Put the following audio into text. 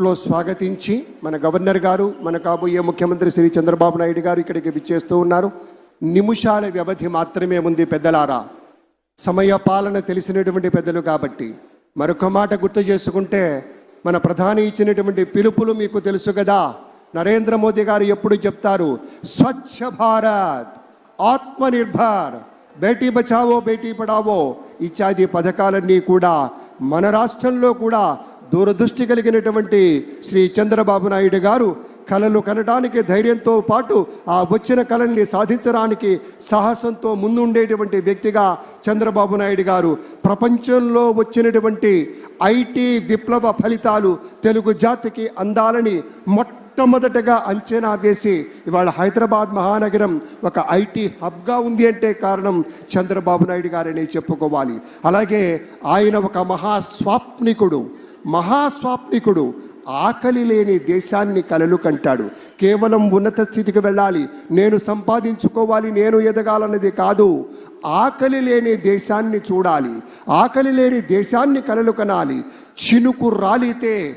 లో స్వాగతించి మన గవర్నర్ గారు మన కాబోయే ముఖ్యమంత్రి శ్రీ చంద్రబాబు నాయుడు గారు ఇక్కడికి విచ్చేస్తూ ఉన్నారు. నిమిషాల వ్యవధి మాత్రమే ఉంది పెద్దలారా. సమయ పాలన తెలిసినటువంటి పెద్దలు కాబట్టి. మరొక మాట గుర్తు చేసుకుంటే మన ప్రధాని ఇచ్చినటువంటి పిలుపులు మీకు తెలుసు కదా. నరేంద్ర మోదీ గారు ఎప్పుడు చెప్తారు స్వచ్ఛ భారత్ ఆత్మనిర్భర్ బేటీ బచావో బేటీ పడావో ఇత్యాది పథకాలన్నీ కూడా మన రాష్ట్రంలో కూడా దూరదృష్టి కలిగినటువంటి శ్రీ చంద్రబాబు నాయుడు గారు కళలు కనడానికి ధైర్యంతో పాటు ఆ వచ్చిన కళల్ని సాధించడానికి సాహసంతో ముందుండేటువంటి వ్యక్తిగా చంద్రబాబు నాయుడు గారు. ప్రపంచంలో వచ్చినటువంటి ఐటీ విప్లవ ఫలితాలు తెలుగు జాతికి అందాలని మొట్టమొదటగా అంచనా వేసి ఇవాళ హైదరాబాద్ మహానగరం ఒక ఐటీ హబ్గా ఉంది అంటే కారణం చంద్రబాబు నాయుడు గారని చెప్పుకోవాలి. అలాగే ఆయన ఒక మహాస్వాప్నికుడు. మహాస్వాప్నికుడు ఆకలి లేని దేశాన్ని కలలు కంటాడు. కేవలం ఉన్నత స్థితికి వెళ్ళాలి. నేను సంపాదించుకోవాలి నేను ఎదగాలన్నది కాదు. ఆకలి లేని దేశాన్ని చూడాలి. ఆకలి లేని దేశాన్ని కలలు కనాలి. చినుకు రాలితే